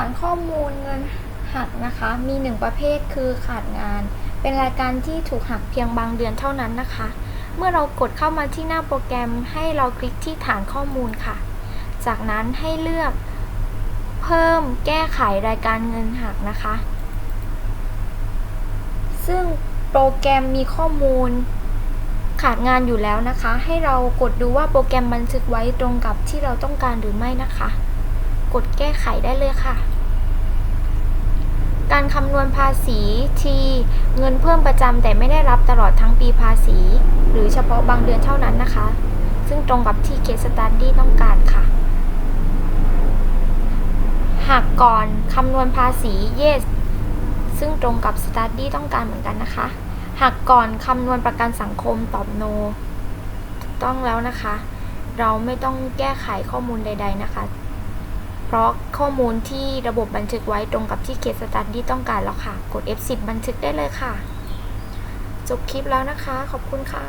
านข้อมูลเงินหักนะคะ มีหนึ่งประเภทคือขาดงาน เป็นรายการที่ถูกหักเพียงบางเดือนเท่านั้นนะคะ เมื่อเรากดเข้ามาที่หน้าโปรแกรมให้เราคลิกที่ฐานข้อมูลค่ะ จากนั้นให้เลือกเพิ่มแก้ไขรายการเงินหักนะคะ ซึ่งโปรแกรมมีข้อมูลขาดงานอยู่แล้วนะคะ ให้เรากดดูว่าโปรแกรมบันทึกไว้ตรงกับที่เราต้องการหรือไม่นะคะ กดแก้ไขได้เลยค่ะ การคำนวณภาษีทีเงินเพิ่มประจำแต่ไม่ได้รับตลอดทั้งปีภาษี หรือเฉพาะบางเดือนเท่านั้นนะคะ ซึ่งตรงกับที่เคสสตันดี้ต้องการค่ะ หากก่อนคำนวณภาษี yes ซึ่งตรงกับ study ต้องการเหมือนกันนะคะ หากก่อนคำนวณประกันสังคมตอบ no ถูกต้องแล้วนะคะ เราไม่ต้องแก้ไขข้อมูลใด ๆนะคะ เพราะข้อมูลที่ระบบบันทึกไว้ตรงกับที่เคสสตัดดี้ต้องการแล้วค่ะ กด F10 บันทึกได้เลยค่ะ จบคลิปแล้วนะคะ ขอบคุณค่ะ